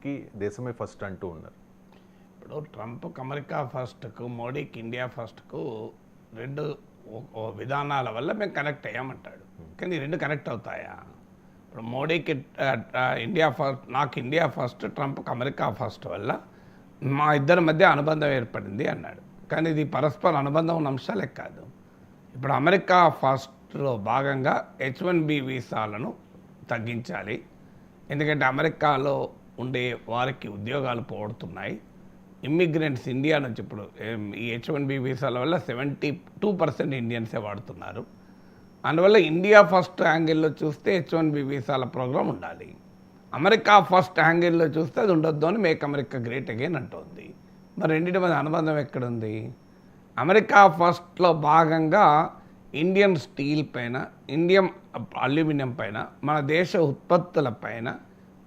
ట్రంప్కి దేశమే ఫస్ట్ అంటూ ఉన్నారు. ఇప్పుడు ట్రంప్ అమెరికా ఫస్ట్కు మోడీకి ఇండియా ఫస్ట్కు రెండు విధానాల వల్ల మేము కనెక్ట్ అయ్యామంటాడు. కానీ రెండు కనెక్ట్ అవుతాయా? ఇప్పుడు మోడీకి ఇండియా ఫస్ట్ నాకు ఇండియా ఫస్ట్ ట్రంప్కి అమెరికా ఫస్ట్ వల్ల మా ఇద్దరి మధ్య అనుబంధం ఏర్పడింది అన్నాడు. కానీ ఇది పరస్పర అనుబంధం ఉన్న అంశాలే కాదు. ఇప్పుడు అమెరికా ఫస్ట్లో భాగంగా హెచ్ వన్ బి వీసాలను తగ్గించాలి. ఎందుకంటే అమెరికాలో ఉండే వారికి ఉద్యోగాలు పోగొడుతున్నాయి. ఇమ్మిగ్రెంట్స్ ఇండియా నుంచి ఇప్పుడు ఈ హెచ్ వన్ బి వీసాల వల్ల సెవెంటీ టూ పర్సెంట్ ఇండియన్సే వాడుతున్నారు. అందువల్ల ఇండియా ఫస్ట్ యాంగిల్లో చూస్తే హెచ్ వన్ బి వీసాల ప్రోగ్రామ్ ఉండాలి. అమెరికా ఫస్ట్ యాంగిల్లో చూస్తే అది ఉండొద్దు అని మేక్ అమెరికా గ్రేట్ అగైన్ అంటోంది. మరి రెండింటి మధ్య అనుబంధం ఎక్కడుంది? అమెరికా ఫస్ట్లో భాగంగా ఇండియన్ స్టీల్ పైన ఇండియన్ అల్యూమినియం పైన మన దేశ ఉత్పత్తుల పైన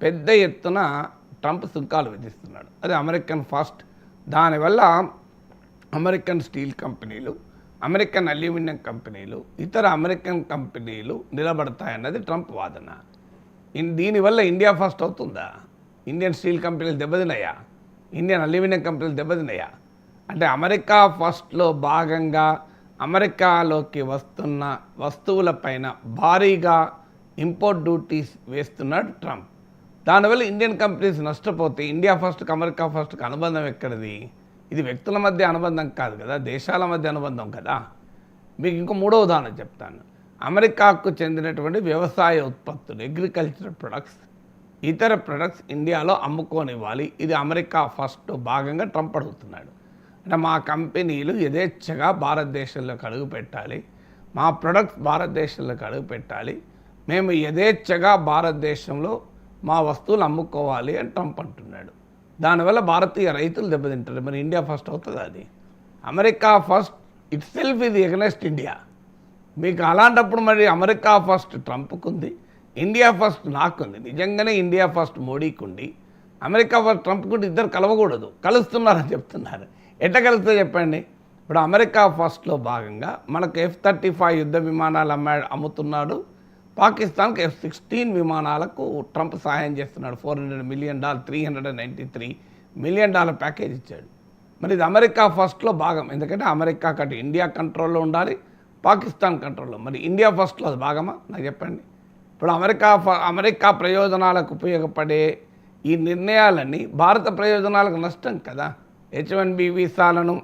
పెద్ద ఎత్తున ట్రంప్ సుంకాలు విధిస్తున్నాడు. అది అమెరికన్ ఫస్ట్. దానివల్ల అమెరికన్ స్టీల్ కంపెనీలు అమెరికన్ అల్యూమినియం కంపెనీలు ఇతర అమెరికన్ కంపెనీలు నిలబడతాయన్నది ట్రంప్ వాదన. ఇన్- దీనివల్ల ఇండియా ఫస్ట్ అవుతుందా? ఇండియన్ స్టీల్ కంపెనీలు దెబ్బతినాయా ఇండియన్ అల్యూమినియం కంపెనీలు దెబ్బతినాయా అంటే అమెరికా ఫస్ట్లో భాగంగా అమెరికాలోకి వస్తున్న వస్తువులపైన భారీగా ఇంపోర్ట్ డ్యూటీస్ వేస్తున్నాడు ట్రంప్. దానివల్ల ఇండియన్ కంపెనీస్ నష్టపోతే ఇండియా ఫస్ట్ అమెరికా ఫస్ట్కి అనుబంధం ఎక్కడిది? ఇది వ్యక్తుల మధ్య అనుబంధం కాదు కదా దేశాల మధ్య అనుబంధం కదా. మీకు ఇంకో మూడో ఉదాహరణ చెప్తాను. అమెరికాకు చెందినటువంటి వ్యవసాయ ఉత్పత్తులు అగ్రికల్చర్ ప్రొడక్ట్స్ ఇతర ప్రొడక్ట్స్ ఇండియాలో అమ్ముకోనివ్వాలి. ఇది అమెరికా ఫస్ట్ భాగంగా ట్రంప్ అడుగుతున్నాడు. అంటే మా కంపెనీలు యథేచ్ఛగా భారతదేశంలోకి అడుగు పెట్టాలి. మా ప్రొడక్ట్స్ భారతదేశంలోకి అడుగు పెట్టాలి. మేము యథేచ్ఛగా భారతదేశంలో మా వస్తువులు అమ్ముకోవాలి అని ట్రంప్ అంటున్నాడు. దానివల్ల భారతీయ రైతులు దెబ్బతింటారు. మరి ఇండియా ఫస్ట్ అవుతుంది అది? అమెరికా ఫస్ట్ ఇట్ సెల్ఫ్ ఇది ఎగనెస్ట్ ఇండియా. మీకు అలాంటప్పుడు మరి అమెరికా ఫస్ట్ ట్రంప్కు ఉంది ఇండియా ఫస్ట్ నాకుంది. నిజంగానే ఇండియా ఫస్ట్ మోడీకి ఉండి అమెరికా ఫస్ట్ ట్రంప్కు కూడా ఇద్దరు కలవకూడదు. కలుస్తున్నారని చెప్తున్నారు. ఎట్ట కలిస్తే చెప్పండి? ఇప్పుడు అమెరికా ఫస్ట్లో భాగంగా మనకు ఎఫ్ థర్టీ ఫైవ్ యుద్ధ విమానాలు అమ్మా అమ్ముతున్నాడు. పాకిస్తాన్కి ఎఫ్ సిక్స్టీన్ విమానాలకు ట్రంప్ సహాయం చేస్తున్నాడు. Four hundred million dollar three hundred and ninety three million dollar package ఇచ్చాడు. మరి ఇది అమెరికా ఫస్ట్లో భాగం. ఎందుకంటే అమెరికా కట్టి ఇండియా కంట్రోల్లో ఉండాలి పాకిస్తాన్ కంట్రోల్లో. మరి ఇండియా ఫస్ట్లో అది భాగమా? నాకు చెప్పండి. ఇప్పుడు అమెరికా ఫ- అమెరికా ప్రయోజనాలకు ఉపయోగపడే ఈ నిర్ణయాలన్నీ భారత ప్రయోజనాలకు నష్టం కదా. హెచ్ వన్ బి వీసాలను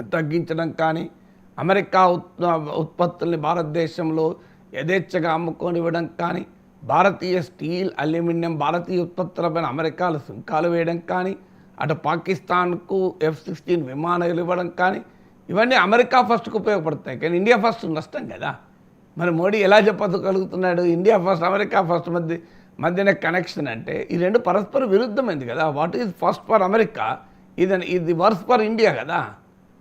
తగ్గించడం కానీ అమెరికా ఉత్ ఉత్పత్తుల్ని భారతదేశంలో యథేచ్ఛగా అమ్ముకొనివ్వడం కానీ భారతీయ స్టీల్ అల్యూమినియం భారతీయ ఉత్పత్తులపైన అమెరికాలు సుంకాలు వేయడం కానీ అటు పాకిస్తాన్కు ఎఫ్ సిక్స్టీన్ విమానాలు ఇవ్వడం కానీ ఇవన్నీ అమెరికా ఫస్ట్కు ఉపయోగపడతాయి. కానీ ఇండియా ఫస్ట్ నష్టం కదా. మరి మోడీ ఎలా చెప్పగలుగుతున్నాడు? ఇండియా ఫస్ట్ అమెరికా ఫస్ట్ మధ్య మధ్యన కనెక్షన్ అంటే ఈ రెండు పరస్పర విరుద్ధమైంది కదా. What is first for America? ఇది ఇది వర్స్ ఫర్ ఇండియా కదా.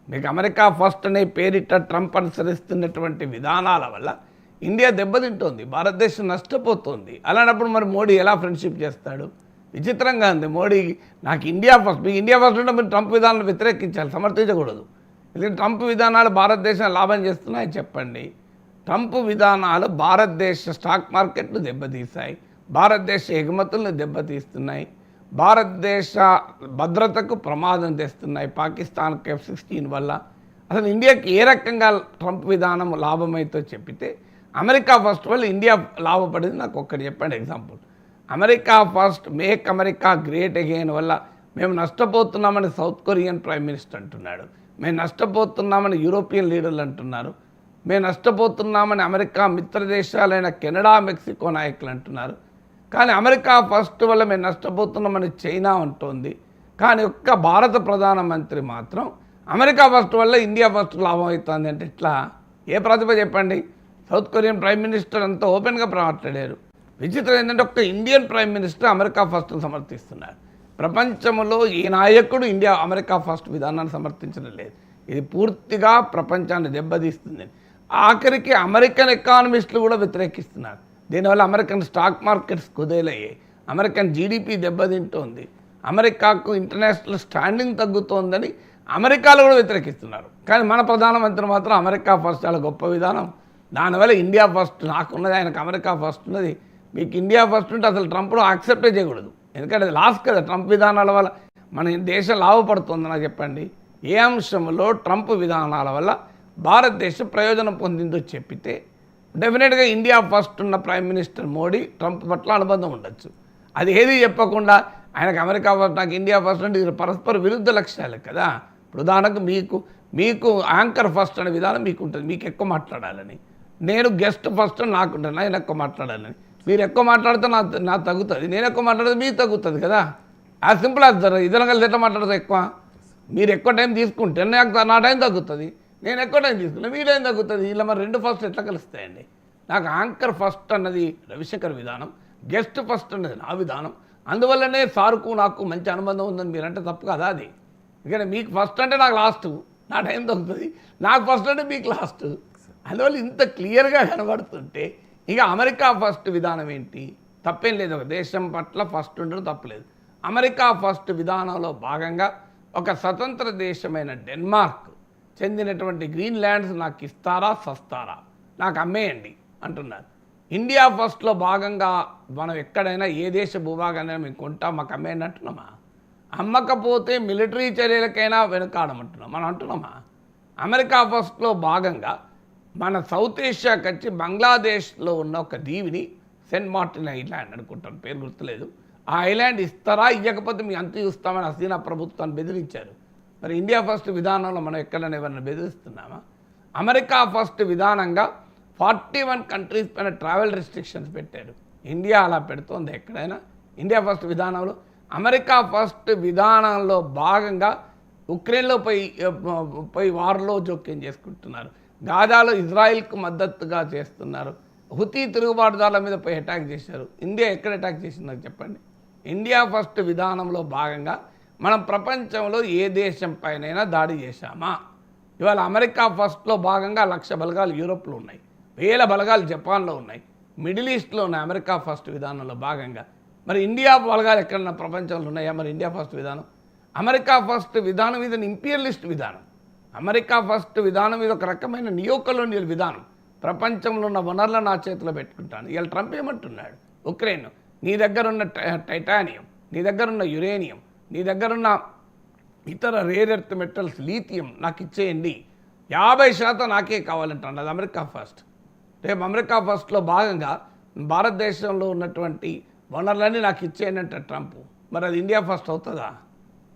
మీకు అమెరికా ఫస్ట్ అనే పేరిట ట్రంప్ అనుసరిస్తున్నటువంటి విధానాల వల్ల ఇండియా దెబ్బతింటోంది భారతదేశం నష్టపోతుంది. అలాంటప్పుడు మరి మోడీ ఎలా ఫ్రెండ్షిప్ చేస్తాడు? విచిత్రంగా ఉంది. మోడీ నాకు ఇండియా ఫస్ట్ మీకు ఇండియా ఫస్ట్ ఉంటే మీరు ట్రంప్ విధానాలు వ్యతిరేకించాలి సమర్థించకూడదు. ఎందుకంటే ట్రంప్ విధానాలు భారతదేశం లాభం చేస్తున్నాయి చెప్పండి. ట్రంప్ విధానాలు భారతదేశ స్టాక్ మార్కెట్ను దెబ్బతీశాయి భారతదేశ ఎగుమతులను దెబ్బతీస్తున్నాయి భారతదేశ భద్రతకు ప్రమాదం తెస్తున్నాయి పాకిస్తాన్ ఎఫ్ సిక్స్టీన్ వల్ల. అసలు ఇండియాకి ఏ రకంగా ట్రంప్ విధానం లాభమైతో చెప్పితే అమెరికా ఫస్ట్ వల్ల ఇండియా లాభపడింది. నాకు ఒక్కటి చెప్పండి example. America first make America great again వల్ల మేము నష్టపోతున్నామని సౌత్ కొరియన్ ప్రైమ్ మినిస్టర్ అంటున్నాడు. మేము నష్టపోతున్నామని యూరోపియన్ లీడర్లు అంటున్నారు. మేము నష్టపోతున్నామని అమెరికా మిత్ర దేశాలైన కెనడా మెక్సికో నాయకులు అంటున్నారు. కానీ అమెరికా ఫస్ట్ వల్ల మేము నష్టపోతున్నామని చైనా అంటోంది. కానీ ఒక్క భారత ప్రధానమంత్రి మాత్రం అమెరికా ఫస్ట్ వల్ల ఇండియా ఫస్ట్ లాభం అవుతుంది అంటే ఇట్లా ఏ ప్రతిభ చెప్పండి. సౌత్ కొరియన్ ప్రైమ్ మినిస్టర్ అంతా ఓపెన్గా మాట్లాడారు విచిత్రం ఏంటంటే ఒక్క Indian prime minister America first సమర్థిస్తున్నారు. ప్రపంచంలో ఏ నాయకుడు ఇండియా అమెరికా ఫస్ట్ విధానాన్ని సమర్థించడం లేదు. ఇది పూర్తిగా ప్రపంచాన్ని దెబ్బతీస్తుంది. ఆఖరికి అమెరికన్ ఎకానమిస్టులు కూడా వ్యతిరేకిస్తున్నారు. దీనివల్ల అమెరికన్ స్టాక్ మార్కెట్స్ కుదేలయ్యాయి. అమెరికన్ జీడిపి దెబ్బతింటోంది. అమెరికాకు ఇంటర్నేషనల్ స్టాండింగ్ తగ్గుతోందని అమెరికాలో కూడా వ్యతిరేకిస్తున్నారు. కానీ మన ప్రధానమంత్రి మాత్రం అమెరికా ఫస్ట్ చాలా గొప్ప విధానం. దానివల్ల ఇండియా ఫస్ట్ నాకున్నది ఆయనకు అమెరికా ఫస్ట్ ఉన్నది. మీకు ఇండియా ఫస్ట్ ఉంటే అసలు ట్రంప్ను యాక్సెప్టే చేయకూడదు. ఎందుకంటే అది లాస్ కదా ట్రంప్ విధానాల వల్ల. మన దేశం లాభపడుతుంది నాకు చెప్పండి. ఏ అంశంలో ట్రంప్ విధానాల వల్ల భారతదేశం ప్రయోజనం పొందిందో చెప్పితే డెఫినెట్గా ఇండియా ఫస్ట్ ఉన్న ప్రైమ్ మినిస్టర్ మోడీ ట్రంప్ పట్ల అనుబంధం ఉండొచ్చు. అది ఏది చెప్పకుండా ఆయనకు అమెరికా ఫస్ట్ నాకు ఇండియా ఫస్ట్ అంటే ఇది పరస్పర విరుద్ధ లక్ష్యాలు కదా. ఇప్పుడు ఉదాహరణకు మీకు మీకు యాంకర్ ఫస్ట్ అనే విధానం మీకు ఉంటుంది మీకు ఎక్కువ మాట్లాడాలని. నేను గెస్ట్ ఫస్ట్ నాకు నేను ఎక్కువ మాట్లాడాలని మీరు ఎక్కువ మాట్లాడితే నా నా తగ్గుతుంది. నేను ఎక్కువ మాట్లాడితే మీకు తగ్గుతుంది కదా? ఆ సింపుల్ అది ఇద్దరం కలిసి ఎట్లా మాట్లాడదు ఎక్కువ? మీరు ఎక్కువ టైం తీసుకుంటే నాకు నా టైం తగ్గుతుంది. నేను ఎక్కువ టైం తీసుకుంటే మీ టైం తగ్గుతుంది. ఇలా మరి రెండు ఫస్ట్ ఎట్లా కలుస్తాయండి? నాకు యాంకర్ ఫస్ట్ అన్నది రవిశంకర్ విధానం. గెస్ట్ ఫస్ట్ అన్నది నా విధానం. అందువల్లనే సార్కు నాకు మంచి అనుబంధం ఉందని మీరంటే తప్పు కదా అది. ఎందుకంటే మీకు ఫస్ట్ అంటే నాకు లాస్ట్ నా టైం తగ్గుతుంది. నాకు ఫస్ట్ అంటే మీకు లాస్ట్ అందువల్ల ఇంత క్లియర్గా కనబడుతుంటే ఇక అమెరికా ఫస్ట్ విధానం ఏంటి? తప్పేం లేదు. ఒక దేశం పట్ల ఫస్ట్ ఉండడం తప్పలేదు. అమెరికా ఫస్ట్ విధానంలో భాగంగా ఒక స్వతంత్ర దేశమైన డెన్మార్క్ చెందినటువంటి గ్రీన్ ల్యాండ్స్ నాకు ఇస్తారా సస్తారా? నాకు అమ్మేయండి అంటున్నారు. ఇండియా ఫస్ట్లో భాగంగా మనం ఎక్కడైనా ఏ దేశ భూభాగాన్ని మేము కొంటాం మాకు అమ్మేయండి అంటున్నామా? అమ్మకపోతే మిలిటరీ చర్యలకైనా వెనుకాడమంటున్నాం. మనం అంటున్నామా? అమెరికా ఫస్ట్లో భాగంగా మన సౌత్ ఏషియాకి వచ్చి బంగ్లాదేశ్లో ఉన్న ఒక దీవిని సెంట్ మార్టిన్ ఐలాండ్ అనుకుంటాను పేరు గుర్తులేదు. ఆ ఐలాండ్ ఇస్తారా ఇవ్వకపోతే మీ అంత చూస్తామని హసీనా ప్రభుత్వాన్ని బెదిరించారు. మరి ఇండియా ఫస్ట్ విధానంలో మనం ఎక్కడైనా ఎవరైనా బెదిరిస్తున్నామా? అమెరికా ఫస్ట్ విధానంగా ఫార్టీ వన్ కంట్రీస్ పైన ట్రావెల్ రెస్ట్రిక్షన్స్ పెట్టారు. ఇండియా అలా పెడుతోంది ఎక్కడైనా? ఇండియా ఫస్ట్ విధానంలో. అమెరికా ఫస్ట్ విధానంలో భాగంగా ఉక్రెయిన్లో పోయి పోయి వార్లో జోక్యం చేసుకుంటున్నారు. గాజాలో ఇజ్రాయిల్కు మద్దతుగా చేస్తున్నారు. హుతీ తిరుగుబాటుదారుల మీద పోయి అటాక్ చేశారు. ఇండియా ఎక్కడ అటాక్ చేసిందో చెప్పండి. ఇండియా ఫస్ట్ విధానంలో భాగంగా మనం ప్రపంచంలో ఏ దేశం పైనైనా దాడి చేశామా? ఇవాళ అమెరికా ఫస్ట్లో భాగంగా లక్ష బలగాలు యూరోప్లో ఉన్నాయి. వేల బలగాలు జపాన్లో ఉన్నాయి. మిడిల్ ఈస్ట్లో ఉన్నాయి అమెరికా ఫస్ట్ విధానంలో భాగంగా. మరి ఇండియా బలగాలు ఎక్కడన్నా ప్రపంచంలో ఉన్నాయా? మరి ఇండియా ఫస్ట్ విధానం. అమెరికా ఫస్ట్ విధానం ఇది ఇంపీరియలిస్ట్ విధానం. అమెరికా ఫస్ట్ విధానం ఇది ఒక రకమైన నియోకలోనియల్ విధానం. ప్రపంచంలో ఉన్న వనరులను నా చేతిలో పెట్టుకుంటాను. ఇవాళ ట్రంప్ ఏమంటున్నాడు? ఉక్రెయిన్ నీ దగ్గర ఉన్న టై- టైటానియం నీ దగ్గర ఉన్న యురేనియం నీ దగ్గర ఉన్న ఇతర రేర్ ఎర్త్ మెటల్స్ లీథియం నాకు ఇచ్చేయండి యాభై శాతం నాకే కావాలంటాను అది అమెరికా ఫస్ట్. రేపు అమెరికా ఫస్ట్లో భాగంగా భారతదేశంలో ఉన్నటువంటి వనరులన్నీ నాకు ఇచ్చేయండి అంటే ట్రంప్. మరి అది ఇండియా ఫస్ట్ అవుతుందా?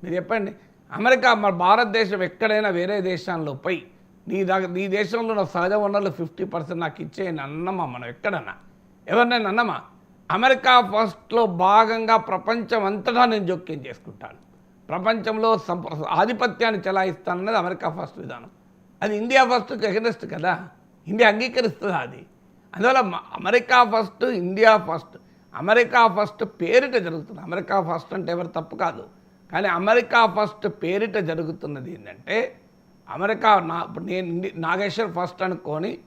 మీరు చెప్పండి. అమెరికా మన భారతదేశం ఎక్కడైనా వేరే దేశాల్లో పోయి నీ దగ్గర నీ దేశంలో ఉన్న సహజ వనరులు ఫిఫ్టీ పర్సెంట్ నాకు ఇచ్చేయని అన్నమా మనం ఎక్కడన్నా? ఎవరినైనా అన్నమా అమెరికా ఫస్ట్లో భాగంగా ప్రపంచం అంతటా నేను జోక్యం చేసుకుంటాను. ప్రపంచంలో సంప ఆధిపత్యాన్ని చెలాయిస్తానన్నది అమెరికా ఫస్ట్ విధానం. అది ఇండియా ఫస్ట్ ఎగనెస్ట్ కదా? ఇండియా అంగీకరిస్తుంది అది? అందువల్ల America first India first. America first పేరిట జరుగుతుంది. అమెరికా ఫస్ట్ అంటే ఎవరు తప్పు కాదు. కానీ అమెరికా ఫస్ట్ పేరిట జరుగుతున్నది ఏంటంటే అమెరికా నా ఇప్పుడు నేను నాగేశ్వర్ ఫస్ట్ అనుకొని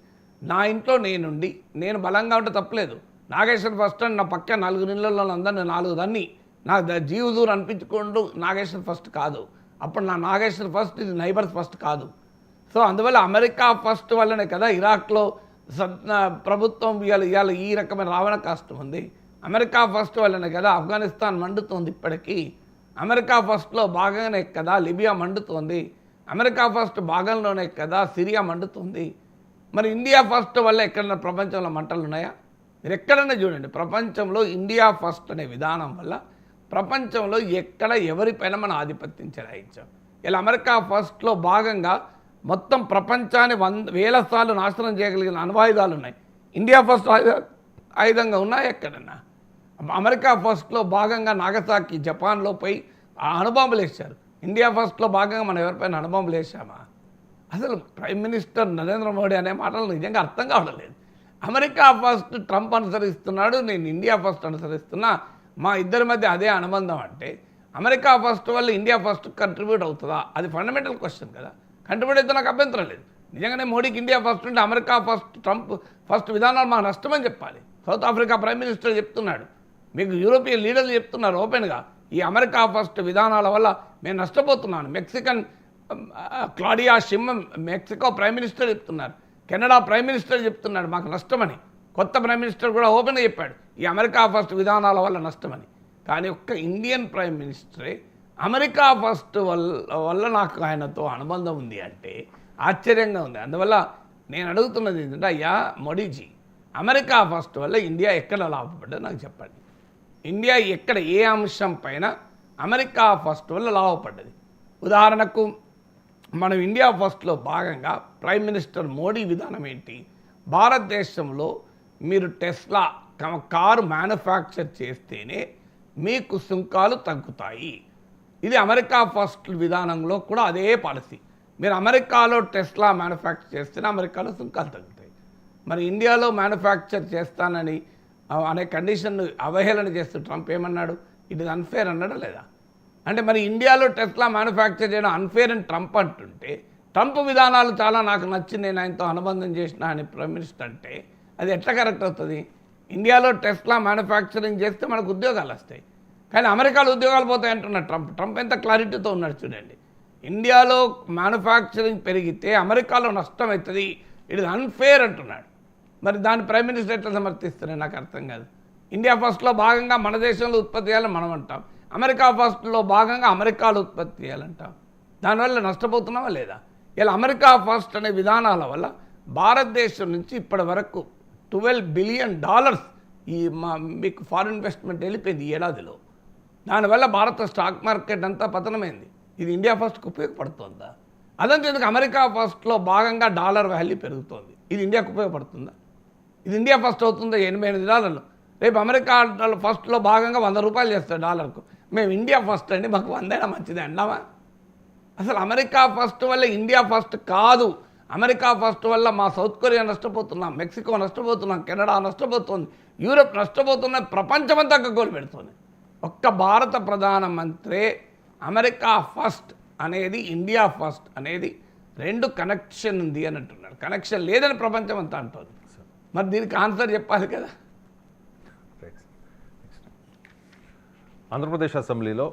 నా ఇంట్లో నేనుండి నేను బలంగా ఉంటే తప్పలేదు. నాగేశ్వర్ ఫస్ట్ అని నా పక్క నాలుగు నీళ్ళలో అందరిని నాలుగు దాన్ని నా ద- జీవదూరు అనిపించుకుంటూ నాగేశ్వర్ ఫస్ట్ కాదు. అప్పుడు నా నాగేశ్వర్ ఫస్ట్ ఇది నైబర్స్ ఫస్ట్ కాదు. సో అందువల్ల అమెరికా ఫస్ట్ వల్లనే కదా ఇరాక్లో ప్రభుత్వం ఇవాళ ఇవాళ ఈ రకమైన రావణ కాస్ట్ ఉంది. అమెరికా ఫస్ట్ వల్లనే కదా ఆఫ్ఘనిస్తాన్ మండుతోంది ఇప్పటికీ. అమెరికా ఫస్ట్లో భాగంగానే కదా లిబియా మండుతోంది. అమెరికా ఫస్ట్ భాగంలోనే కదా సిరియా మండుతుంది. మరి ఇండియా ఫస్ట్ వల్ల ఎక్కడైనా ప్రపంచంలో మంటలు ఉన్నాయా? మీరు ఎక్కడైనా చూడండి. ప్రపంచంలో ఇండియా ఫస్ట్ అనే విధానం వల్ల ప్రపంచంలో ఎక్కడ ఎవరిపైన మనం ఆధిపత్యం చెలాయించాం. ఇలా అమెరికా ఫస్ట్లో భాగంగా మొత్తం ప్రపంచాన్ని వంద వేల సార్లు నాశనం చేయగలిగిన అణ్వాయుధాలు ఉన్నాయి. ఇండియా ఫస్ట్ ఆయుధ- ఆయుధంగా ఉన్నాయా ఎక్కడన్నా? అమెరికా ఫస్ట్లో భాగంగా నాగసాకి జపాన్లో పోయి ఆ అణుబాంబులు వేశారు. ఇండియా ఫస్ట్లో భాగంగా మనం ఎవరిపైన అణుబాంబులు వేసామా అసలు ప్రైమ్ మినిస్టర్ నరేంద్ర మోడీ అనే మాటలు నిజంగా అర్థం కావడం లేదు. అమెరికా ఫస్ట్ ట్రంప్ అనుసరిస్తున్నాడు నేను ఇండియా ఫస్ట్ అనుసరిస్తున్నా మా ఇద్దరి మధ్య అదే అనుబంధం అంటే అమెరికా ఫస్ట్ వల్ల ఇండియా ఫస్ట్ కంట్రిబ్యూట్ అవుతుందా? అది ఫండమెంటల్ క్వశ్చన్ కదా. కంట్రిబ్యూట్ అయితే నాకు అభ్యంతరం లేదు. నిజంగానే మోడీకి ఇండియా ఫస్ట్ ఉంటే అమెరికా ఫస్ట్ ట్రంప్ ఫస్ట్ విధానాలు మాకు నష్టమని చెప్పాలి. సౌత్ ఆఫ్రికా ప్రైమ్ మినిస్టర్ చెప్తున్నాడు. మీకు యూరోపియన్ లీడర్లు చెప్తున్నారు ఓపెన్గా. ఈ అమెరికా ఫస్ట్ విధానాల వల్ల మేము నష్టపోతున్నాను. Mexican Claudia షిమ్మం Mexico prime minister చెప్తున్నారు. కెనడా ప్రైమ్ మినిస్టర్ చెప్తున్నాడు మాకు నష్టమని. కొత్త ప్రైమ్ మినిస్టర్ కూడా ఓపెన్గా చెప్పాడు. ఈ అమెరికా ఫస్ట్ విధానాల వల్ల నష్టమని. కానీ ఒక్క ఇండియన్ ప్రైమ్ మినిస్టరే అమెరికా ఫస్ట్ వల్ల వల్ల నాకు ఆయనతో అనుబంధం ఉంది అంటే ఆశ్చర్యంగా ఉంది. అందువల్ల నేను అడుగుతున్నది ఏంటంటే అయ్యా మోడీజీ అమెరికా ఫస్ట్ వల్ల ఇండియా ఎక్కడ లాభపడ్డా నాకు చెప్పండి. ఇండియా ఎక్కడ ఏ అంశం పైన అమెరికా ఫస్ట్ వల్ల లాభపడ్డది. ఉదాహరణకు మనం ఇండియా ఫస్ట్లో భాగంగా ప్రైమ్ మినిస్టర్ మోడీ విధానం ఏంటి? భారతదేశంలో మీరు టెస్లా కారు మ్యానుఫ్యాక్చర్ చేస్తేనే మీకు సుంకాలు తగ్గుతాయి. ఇది అమెరికా ఫస్ట్ విధానంలో కూడా అదే పాలసీ. మీరు అమెరికాలో టెస్లా మ్యానుఫ్యాక్చర్ చేస్తేనే అమెరికాలో సుంకాలు తగ్గుతాయి. మరి ఇండియాలో మ్యానుఫ్యాక్చర్ చేస్తానని అనే కండిషన్ అవహేళన చేస్తూ ట్రంప్ ఏమన్నాడు? ఇట్ ఇస్ అన్ఫేర్ అన్నాడా లేదా? అంటే మరి ఇండియాలో టెస్లా మ్యానుఫ్యాక్చర్ చేయడం అన్ఫేర్ అని ట్రంప్ అంటుంటే ట్రంప్ విధానాలు చాలా నాకు నచ్చి నేను ఆయనతో అనుబంధం చేసిన అని ప్రైమ్ మినిస్టర్ అంటే అది ఎట్లా కరెక్ట్ అవుతుంది? ఇండియాలో టెస్లా మ్యానుఫ్యాక్చరింగ్ చేస్తే మనకు ఉద్యోగాలు వస్తాయి. కానీ అమెరికాలో ఉద్యోగాలు పోతాయి అంటున్నాడు ట్రంప్. ట్రంప్ ఎంత క్లారిటీతో ఉన్నాడు చూడండి. ఇండియాలో మ్యానుఫ్యాక్చరింగ్ పెరిగితే అమెరికాలో నష్టం అవుతుంది. ఇట్ ఇస్ అన్ఫేర్ అంటున్నాడు. మరి దాన్ని ప్రైమ్ మినిస్టర్ ఎట్లా సమర్థిస్తున్నాయి నాకు అర్థం కాదు. ఇండియా ఫస్ట్లో భాగంగా మన దేశంలో ఉత్పత్తి చేయాలని మనం అంటాం. అమెరికా ఫస్ట్లో భాగంగా అమెరికాలో ఉత్పత్తి చేయాలంటాం. దానివల్ల నష్టపోతున్నావా లేదా? ఇలా అమెరికా ఫస్ట్ అనే విధానాల వల్ల భారతదేశం నుంచి ఇప్పటి వరకు ట్వెల్వ్ బిలియన్ డాలర్స్ ఈ మా మీకు ఫారిన్ ఇన్వెస్ట్మెంట్ వెళ్ళిపోయింది ఈ ఏడాదిలో. దానివల్ల భారత స్టాక్ మార్కెట్ అంతా పతనమైంది. ఇది ఇండియా ఫస్ట్కి ఉపయోగపడుతుందా? అదంతా ఎందుకు అమెరికా ఫస్ట్లో భాగంగా డాలర్ వాల్యూ పెరుగుతోంది? ఇది ఇండియాకు ఉపయోగపడుతుందా? ఇది ఇండియా ఫస్ట్ అవుతుంది ఎనభై ఎనిమిది డాలర్లు. రేపు అమెరికా ఫస్ట్లో భాగంగా వంద రూపాయలు చేస్తారు డాలర్కు. మేము ఇండియా ఫస్ట్ అండి మాకు వందైనా మంచిది అన్నామా అసలు అమెరికా ఫస్ట్ వల్ల ఇండియా ఫస్ట్ కాదు. అమెరికా ఫస్ట్ వల్ల మా సౌత్ కొరియా నష్టపోతున్నాం మెక్సికో నష్టపోతున్నాం కెనడా నష్టపోతుంది యూరప్ నష్టపోతున్న ప్రపంచమంతా గగ్గోలు పెడుతుంది. ఒక్క భారత ప్రధానమంత్రి అమెరికా ఫస్ట్ అనేది ఇండియా ఫస్ట్ అనేది రెండు కనెక్షన్ ఉంది అని అంటున్నాడు కనెక్షన్ లేదని ప్రపంచం అంతా అంటుంది. మరి దీనికి ఆన్సర్ చెప్పాలి కదా. ఆంధ్రప్రదేశ్ అసెంబ్లీలో